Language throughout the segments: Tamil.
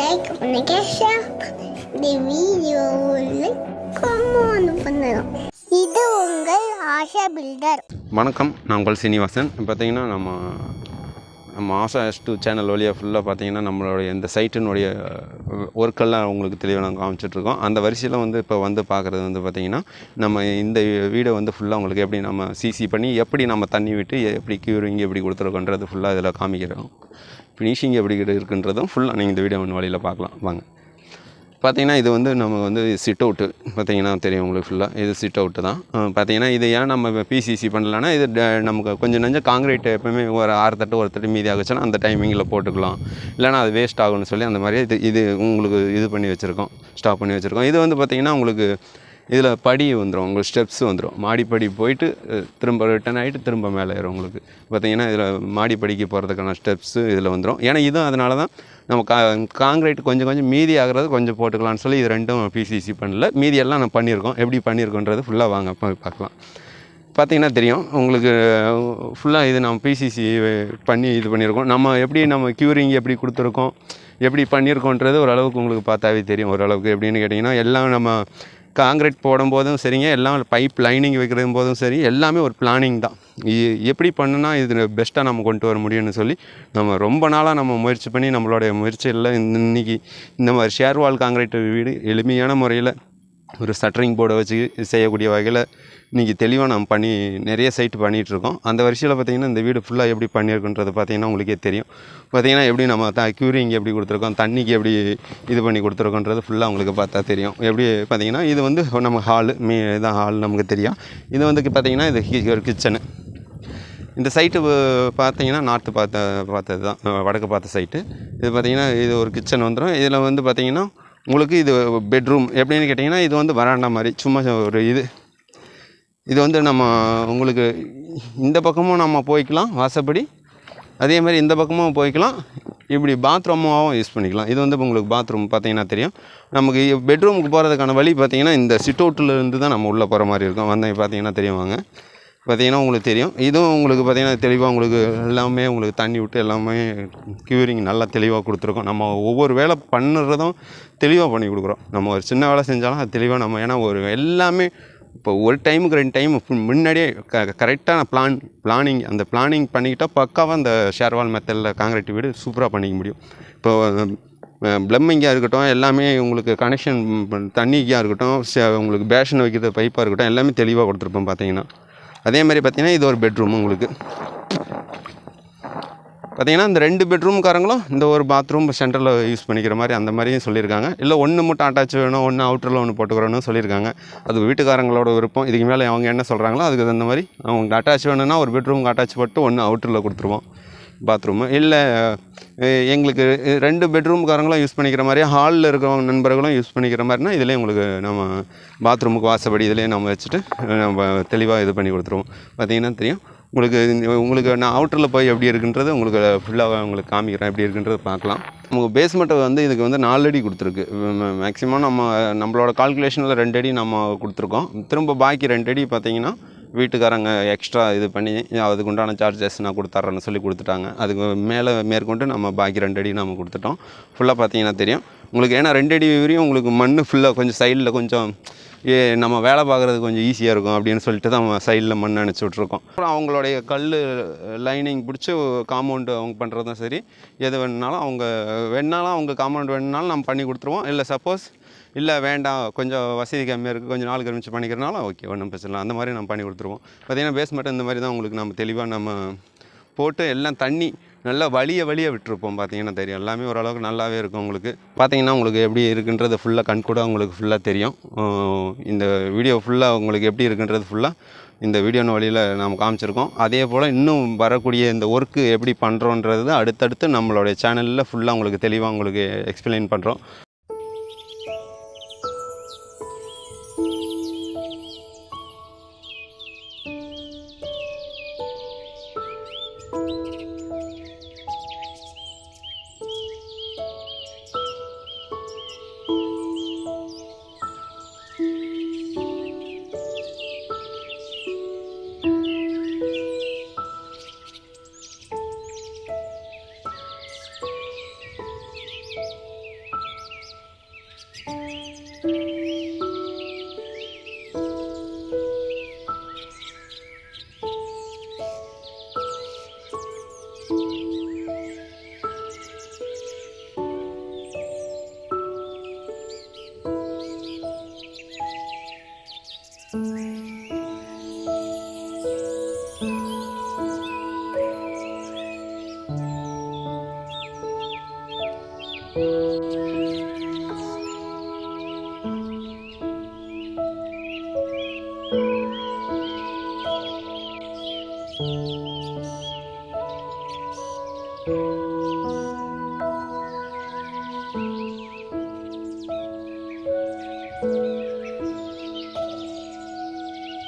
லைக் பண்ணுங்க ஷேர் இந்த வீடியோ கமெண்ட் பண்ணுங்க இது உங்கள் ஆஷா பில்டர் வணக்கம் நான் உங்கள் சீனிவாசன். பார்த்தீங்கன்னா நம்ம நம்ம ஆசா எஸ் டூ சேனல் வழியாக ஃபுல்லாக பார்த்தீங்கன்னா நம்மளுடைய இந்த சைட்டினுடைய ஒர்க்கெல்லாம் உங்களுக்கு தெளிவாக நாங்கள் காமிச்சிட்ருக்கோம். அந்த வரிசையில் வந்து இப்போ வந்து பார்க்குறது வந்து பார்த்திங்கன்னா நம்ம இந்த வீடை வந்து ஃபுல்லாக உங்களுக்கு எப்படி நம்ம சிசி பண்ணி எப்படி நம்ம தண்ணி விட்டு எப்படி க்யூரிங் எப்படி கொடுத்துருக்கோன்றது ஃபுல்லாக இதில் காமிக்கிறோம். ஃபினிஷிங் எப்படி இருக்குன்றதும் ஃபுல்லாக நீங்கள் இந்த வீடியோ வழியில் பார்க்கலாம். வாங்க. பார்த்தீங்கன்னா இது வந்து நம்ம வந்து சிட் அவுட்டு பார்த்தீங்கன்னா தெரியும் உங்களுக்கு ஃபுல்லாக இது சிட் அவுட்டு தான். பார்த்தீங்கன்னா இது ஏன் நம்ம பிசிசி பண்ணலன்னா இது ட- நமக்கு கொஞ்சம் நஞ்சம் காங்கிரீட் எப்பவுமே ஒரு ஆறு தட்டு ஒரு தட்டு மீதி ஆகுச்சுன்னா அந்த டைமிங்கில் போட்டுக்கலாம். இல்லைன்னா அது வேஸ்ட் ஆகும்னு சொல்லி அந்த மாதிரி இது இது உங்களுக்கு இது பண்ணி வச்சுருக்கோம். ஸ்டாப் பண்ணி வச்சுருக்கோம். இது வந்து பார்த்திங்கன்னா உங்களுக்கு இதில் படி வந்துடும் உங்களுக்கு ஸ்டெப்ஸ் வந்துடும் மாடிப்படி போயிட்டு திரும்ப ரிட்டன் ஆகிட்டு திரும்ப மேலே ஏறும் உங்களுக்கு. பார்த்தீங்கன்னா இதில் மாடிப்படிக்கு போகிறதுக்கான ஸ்டெப்ஸு இதில் வந்துடும் ஏன்னா இதுவும் அதனால தான் நம்ம கா காங்கிரீட் கொஞ்சம் கொஞ்சம் மீதி ஆகிறது கொஞ்சம் போட்டுக்கலாம்னு சொல்லி இது ரெண்டும் பிசிசி பண்ணல. மீதி எல்லாம் நம்ம பண்ணியிருக்கோம். எப்படி பண்ணியிருக்கோன்றது ஃபுல்லாக வாங்க போய் பார்க்கலாம். பார்த்திங்கன்னா தெரியும் உங்களுக்கு ஃபுல்லாக இது நம்ம பிசிசி பண்ணி இது பண்ணியிருக்கோம். நம்ம எப்படி நம்ம க்யூரிங் எப்படி கொடுத்துருக்கோம் எப்படி பண்ணியிருக்கோன்றது ஓரளவுக்கு உங்களுக்கு பார்த்தாவே தெரியும். ஓரளவுக்கு எப்படின்னு கேட்டிங்கன்னா எல்லாம் நம்ம காங்கிரீட் போடும்போதும் சரிங்க எல்லாம் பைப் லைனிங் வைக்கிறது போதும் சரி எல்லாமே ஒரு பிளானிங் தான். எப்படி பண்ணுனா இது பெஸ்ட்டாக நம்ம கொண்டு வர முடியும்னு சொல்லி நம்ம ரொம்ப நாளாக நம்ம முயற்சி பண்ணி நம்மளுடைய முயற்சியில் இன்னைக்கு இந்த மாதிரி ஷேர்வால் காங்கிரீட் வீடு எளிமையான முறையில் ஒரு சட்டரிங் போர்டை வச்சு செய்யக்கூடிய வகையில் இன்றைக்கி தெளிவாக நம்ம பண்ணி நிறைய சைட் பண்ணிகிட்ருக்கோம் அந்த வரிசையில் பார்த்திங்கன்னா இந்த வீடு ஃபுல்லாக எப்படி பண்ணியிருக்குன்றது பார்த்திங்கன்னா உங்களுக்கே தெரியும். பார்த்திங்கன்னா எப்படி நம்ம த க்யூரிங் எப்படி கொடுத்துருக்கோம் தண்ணிக்கு எப்படி இது பண்ணி கொடுத்துருக்கோன்றது ஃபுல்லாக உங்களுக்கு பார்த்தா தெரியும். எப்படி பார்த்திங்கன்னா இது வந்து நம்ம ஹாலு மீ இதான் ஹால் நமக்கு தெரியும். இது வந்து பார்த்திங்கன்னா இது ஒரு கிச்சனு இந்த சைட்டு பார்த்தீங்கன்னா நார்த்து பார்த்த பார்த்தது தான் வடக்கு பார்த்த சைட்டு இது பார்த்திங்கன்னா இது ஒரு கிச்சன் வந்துடும் இதில் வந்து பார்த்தீங்கன்னா உங்களுக்கு இது பெட்ரூம் எப்படின்னு கேட்டிங்கன்னா இது வந்து வராண்டா மாதிரி. சும்மா ஒரு இது. இது வந்து நம்ம உங்களுக்கு இந்த பக்கமும் நம்ம போய்க்கலாம் வாசப்படி. அதே மாதிரி இந்த பக்கமும் போய்க்கலாம். இப்படி பாத்ரூமாகவும் யூஸ் பண்ணிக்கலாம். இது வந்து உங்களுக்கு பாத்ரூம் பார்த்தீங்கன்னா தெரியும். நமக்கு பெட்ரூமுக்கு போகிறதுக்கான வழி பார்த்தீங்கன்னா இந்த சிட் இருந்து தான் நம்ம உள்ளே போகிற மாதிரி இருக்கும். வந்து பார்த்தீங்கன்னா தெரியும் வாங்க. பார்த்தீங்கன்னா உங்களுக்கு தெரியும். இதுவும் உங்களுக்கு பார்த்தீங்கன்னா தெளிவாக உங்களுக்கு எல்லாமே உங்களுக்கு தண்ணி விட்டு எல்லாமே க்யூரிங் நல்லா தெளிவாக கொடுத்துருக்கோம். நம்ம ஒவ்வொரு வேலை பண்ணுறதும் தெளிவாக பண்ணி கொடுக்குறோம். நம்ம ஒரு சின்ன வேலை செஞ்சாலும் அது தெளிவாக நம்ம ஏன்னா ஒரு எல்லாமே இப்போ ஒரு டைமுக்கு ரெண்டு டைம் முன்னாடியே க கரெக்டான பிளான் பிளானிங் அந்த பிளானிங் பண்ணிக்கிட்டால் பக்காவாக அந்த ஷேர்வால் மெத்தடில் காங்கிரீட் வீடு சூப்பராக பண்ணிக்க முடியும். இப்போ ப்ளம்மிங்காக இருக்கட்டும் எல்லாமே உங்களுக்கு கனெக்ஷன் தண்ணிக்காக இருக்கட்டும் ச- உங்களுக்கு பேஷன் வைக்கிற பைப்பாக இருக்கட்டும் எல்லாமே தெளிவாக கொடுத்துருப்போம் பார்த்தீங்கன்னா. அதே மாதிரி பார்த்தீங்கன்னா இது ஒரு பெட்ரூம் உங்களுக்கு. பார்த்தீங்கன்னா இந்த ரெண்டு பெட்ரூம்காரங்களும் இந்த ஒரு பாத்ரூம் சென்டரில் யூஸ் பண்ணிக்கிற மாதிரி அந்த மாதிரியும் சொல்லியிருக்காங்க. இல்லை ஒன்று மட்டும் அட்டாச் வேணும் ஒன்று அவுட்டரில் ஒன்று போட்டுக்கிறோன்னு சொல்லியிருக்காங்க. அது வீட்டுக்காரங்களோட விருப்பம். இதுக்கு மேலே அவங்க என்ன சொல்கிறாங்களோ அதுக்கு தகுந்த மாதிரி அவங்க அட்டாச் வேணும்னா ஒரு பெட்ரூமுக்கு அட்டாச் போட்டு ஒன்று அவுட்டரில் கொடுத்துருவோம் பாத்ரூமு இல்லை எங்களுக்கு ரெண்டு பெட்ரூம்காரங்களும் யூஸ் பண்ணிக்கிற மாதிரி ஹாலில் இருக்கிறவங்க நண்பர்களும் யூஸ் பண்ணிக்கிற மாதிரினா இதுலேயே உங்களுக்கு நம்ம பாத்ரூமுக்கு வாசப்படி இதுலேயே நம்ம வச்சுட்டு நம்ம தெளிவாக இது பண்ணி கொடுத்துருவோம். பார்த்தீங்கன்னா தெரியும். உங்களுக்கு உங்களுக்கு நான் அவுட்டரில் போய் எப்படி இருக்குன்றது உங்களுக்கு ஃபுல்லாக உங்களுக்கு காமிக்கிறேன். எப்படி இருக்குன்றது பார்க்கலாம். நமக்கு பேஸ்மெண்ட்டை வந்து இதுக்கு வந்து நாலு அடி கொடுத்துருக்கு. மேக்ஸிமம் நம்ம நம்மளோட கால்குலேஷனில் ரெண்டு அடி நம்ம கொடுத்துருக்கோம். திரும்ப பாக்கி ரெண்டு அடி பார்த்தீங்கன்னா வீட்டுக்காரங்க எக்ஸ்ட்ரா இது பண்ணி அதுக்கு உண்டான சார்ஜஸ் நான் கொடுத்துட்றேன்னு சொல்லி கொடுத்துட்டாங்க. அதுக்கு மேலே மேற்கொண்டு நம்ம பாக்கி ரெண்டு அடி நம்ம கொடுத்துட்டோம். ஃபுல்லாக பார்த்தீங்கன்னா தெரியும். உங்களுக்கு ஏன்னா ரெண்டு அடி வரையும் உங்களுக்கு மண் ஃபுல்லாக கொஞ்சம் சைடில் கொஞ்சம் ஏ நம்ம வேலை பார்க்குறது கொஞ்சம் ஈஸியாக இருக்கும் அப்படின்னு சொல்லிட்டு தான் சைடில் மண் அணைச்சி விட்ருக்கோம் அப்புறம் அவங்களுடைய கல் லைனிங் பிடிச்சி காம்பவுண்டு அவங்க பண்ணுறதும் சரி. எது வேணுனாலும் அவங்க வேணுனாலும் அவங்க காம்பவுண்ட் வேணுனாலும் நம்ம பண்ணி கொடுத்துருவோம். இல்லை சப்போஸ் இல்லை வேண்டாம் கொஞ்சம் வசதி கம்மியாக இருக்குது கொஞ்சம் நாள் கழிச்சு பண்ணிக்கிறனால ஓகே ஒன்றும் பிரச்சனை இல்லை. அந்த மாதிரி நம்ம பண்ணி கொடுத்துருவோம். பார்த்திங்கன்னா பேஸ்மெண்ட் இந்த மாதிரி தான் உங்களுக்கு நம்ம தெளிவாக நம்ம போட்டு எல்லாம் தண்ணி நல்லா வழிய வழிய விட்டுருப்போம் பார்த்தீங்கன்னா தெரியும். எல்லாமே ஓரளவுக்கு நல்லாவே இருக்கும் உங்களுக்கு. பார்த்தீங்கன்னா உங்களுக்கு எப்படி இருக்குன்றது ஃபுல்லாக கண்கூட உங்களுக்கு ஃபுல்லாக தெரியும். இந்த வீடியோ ஃபுல்லாக உங்களுக்கு எப்படி இருக்குன்றது ஃபுல்லாக இந்த வீடியோன வழியில் நாம் காமிச்சிருக்கோம். அதே போல் இன்னும் வரக்கூடிய இந்த ஒர்க்கு எப்படி பண்ணுறோன்றது அடுத்தடுத்து நம்மளுடைய சேனலில் ஃபுல்லாக உங்களுக்கு தெளிவாக உங்களுக்கு எக்ஸ்பிளைன் பண்ணுறோம்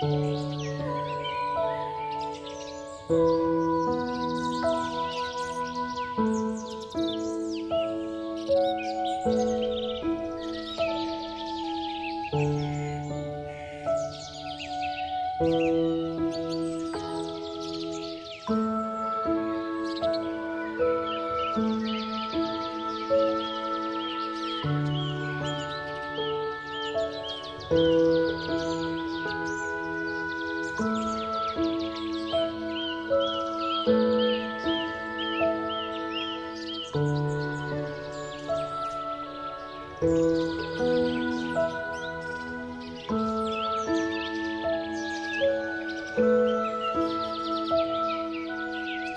Música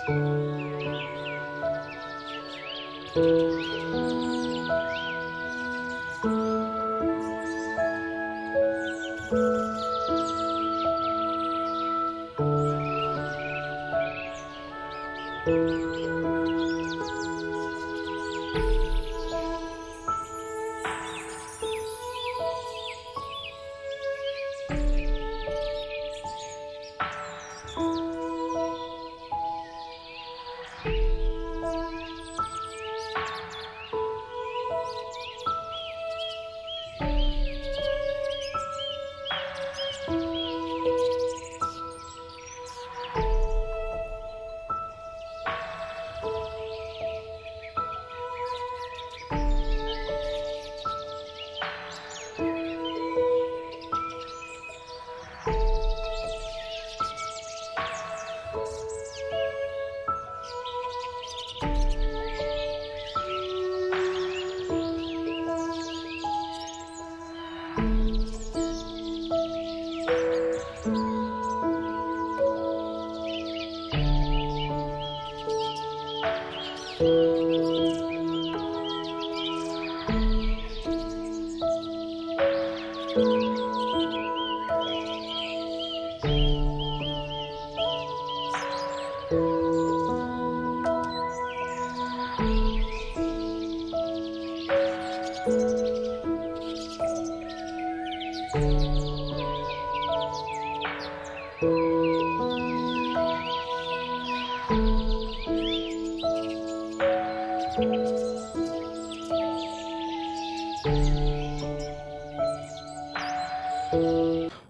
Música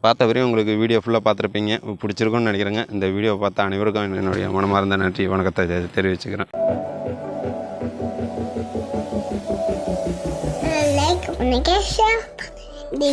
பார்த்த வரையும் உங்களுக்கு வீடியோ ஃபுல்லாக பார்த்துருப்பீங்க. பிடிச்சிருக்கும்னு நினைக்கிறேங்க. இந்த வீடியோ பார்த்த அனைவருக்கும் என்னுடைய மனமார்ந்த நன்றி. வணக்கத்தை தெரிவிச்சுக்கிறேன். லைக் பண்ணுங்க ஷேர் இந்த